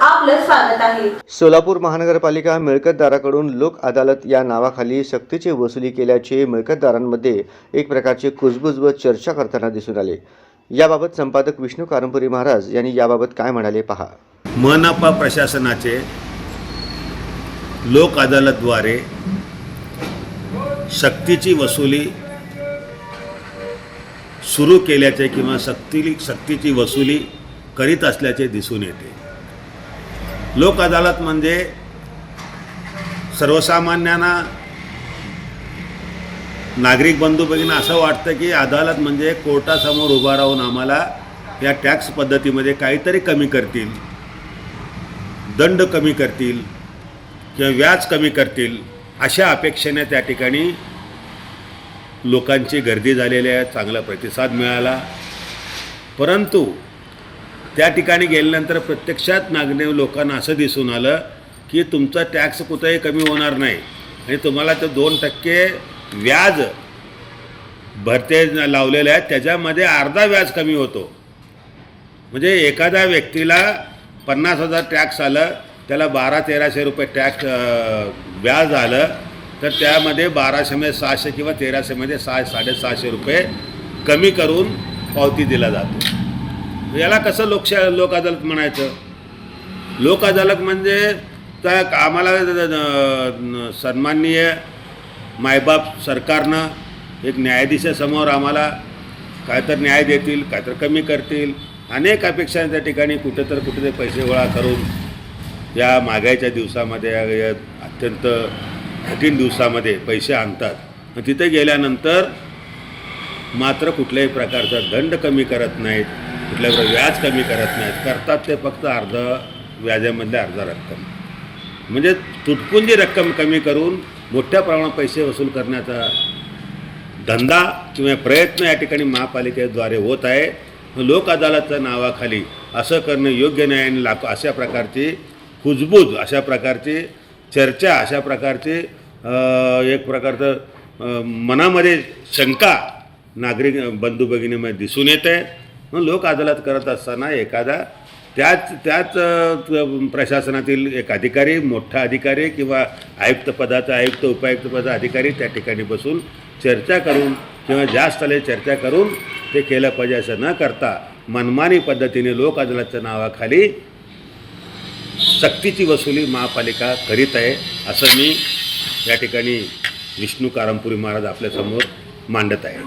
आपलं स्वागत आहे. सोलापूर महानगरपालिका मिळकतदाराकडून लोक अदालत या नावाखाली सक्तीची वसुली केल्याचे मिळकतदारांमध्ये एक प्रकारची कुजबुज व चर्चा करताना दिसून आले. याबाबत संपादक विष्णू कारंपुरी महाराज यांनी याबाबत काय म्हणाले पहा. मनपा प्रशासनाचे लोक अदालतद्वारे सक्तीची वसुली सुरू केल्याचे किंवा सक्ती सक्तीची वसुली करीत असल्याचे दिसून येते. लोक अदालत म्हणजे सर्वसामान्यांना नागरिक बंधू भगिनी असं वाटतं की अदालत म्हणजे कोर्टासमोर उभा राहून आम्हाला या टॅक्स पद्धतीमध्ये काहीतरी कमी करतील दंड कमी करतील किंवा व्याज कमी करतील अशा अपेक्षेने त्या ठिकाणी लोकांची गर्दी झालेली आहे चांगला प्रतिसाद मिळाला. परंतु त्या ठिकाणी गेल्यानंतर प्रत्यक्षात नागरिक लोकांना असं दिसून आलं की तुमचा टॅक्स कुठंही कमी होणार नाही. आणि तुम्हाला ते दोन टक्के व्याज भरते लावलेले आहेत त्याच्यामध्ये अर्धा व्याज कमी होतो. म्हणजे एखाद्या व्यक्तीला पन्नास हजार टॅक्स आलं त्याला बारा तेराशे रुपये टॅक्स व्याज आलं तर त्यामध्ये बाराशेमध्ये म्हणजे सहाशे किंवा तेराशेमध्ये म्हणजे सहा साडेसहाशे रुपये कमी करून पावती दिला जातो. याला कसं लोकशा लोक अदालत म्हणायचं? लोक अदालत म्हणजे तर आम्हाला सन्माननीय मायबाप सरकारनं एक न्यायाधीशासमोर आम्हाला काय तर न्याय देतील काय तर कमी करतील अनेक अपेक्षा त्या ठिकाणी कुठे तर कुठे पैसे गोळा करून या मागायच्या दिवसामध्ये या- अत्यंत कठीण दिवसामध्ये पैसे आणतात. मग तिथे गेल्यानंतर मात्र कुठल्याही प्रकारचा दंड कमी करत नाहीत. कुठल्यावर व्याज कमी करत नाहीत करतात ते फक्त अर्ध व्याजामधले अर्धा रक्कम. म्हणजे तुटपुंजी रक्कम कमी करून मोठ्या प्रमाणात पैसे वसूल करण्याचा धंदा किंवा प्रयत्न या ठिकाणी महापालिकेद्वारे होत आहे. लोक अदालतच्या नावाखाली असं करणं योग्य नाही आणि लाख अशा प्रकारची कुजबूज अशा प्रकारची चर्चा अशा प्रकारची एक प्रकारचं मनामध्ये शंका नागरिक बंधू भगिनीमध्ये दिसून आहे मग लोक अदालत करत असताना एखादा त्याच त्याच प्रशासनातील एक अधिकारी मोठा अधिकारी किंवा आयुक्त पदाचा आयुक्त उपायुक्त पदाचा अधिकारी त्या ठिकाणी बसून चर्चा करून किंवा जास्त आले चर्चा करून ते केलं पाहिजे असं न करता मनमानी पद्धतीने लोक अदालतच्या नावाखाली सक्तीची वसुली महापालिका करीत आहे असं मी या ठिकाणी विष्णू कारमपुरी महाराज आपल्यासमोर मांडत आहे.